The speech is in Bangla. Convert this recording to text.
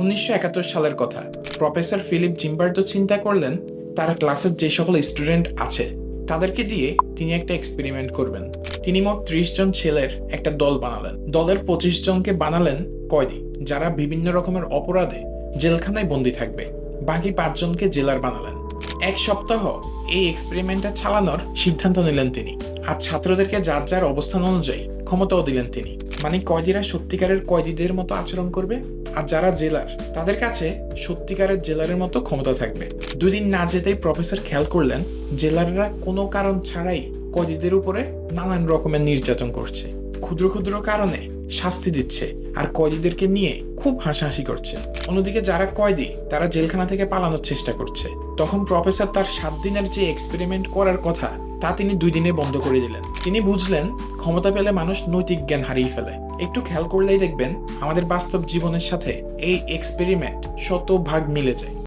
উনিশশো একাত্তর সালের কথা। প্রফেসর ফিলিপ জিম্বার্তো চিন্তা করলেন, তার ক্লাসের যে সকল স্টুডেন্ট আছে, তাদেরকে দিয়ে তিনি একটা এক্সপেরিমেন্ট করবেন। তিনি মোট ত্রিশ জন ছেলের একটা দল বানালেন। দলের পঁচিশ জনকে বানালেন কয়দি, যারা বিভিন্ন রকমের অপরাধে জেলখানায় বন্দি থাকবে। বাকি পাঁচজনকে জেলার বানালেন। এক সপ্তাহ এই এক্সপেরিমেন্টটা চালানোর সিদ্ধান্ত নিলেন তিনি। আর ছাত্রদেরকে যার যার অবস্থান অনুযায়ী ক্ষমতাও দিলেন তিনি। মানে কয়েদিরা সত্যিকারের কয়েদিদের মতো আচরণ করবে? আর যারা জেলার, তাদের কাছে সত্যিকারের জেলারের মতো ক্ষমতা থাকবে। দুদিন না যেতেই প্রফেসর খেয়াল করলেন, জেলাররা কোনো কারণ ছাড়াই কয়েদিদের উপরে নানান রকমের নির্যাতন করছে। ক্ষুদ্র ক্ষুদ্র কারণে শাস্তি দিচ্ছে আর কয়েদিদেরকে নিয়ে খুব হাসাহাসি করছে। অন্যদিকে যারা কয়েদি, তারা জেলখানা থেকে পালানোর চেষ্টা করছে। তখন প্রফেসর তার সাত দিনের যে এক্সপেরিমেন্ট করার কথা, তা তিনি দুই দিনে বন্ধ করে দিলেন। তিনি বুঝলেন, ক্ষমতা পেলে মানুষ নৈতিক জ্ঞান হারিয়ে ফেলে। একটু খেয়াল করলেই দেখবেন, আমাদের বাস্তব জীবনের সাথে এই এক্সপেরিমেন্ট শতভাগ মিলে যায়।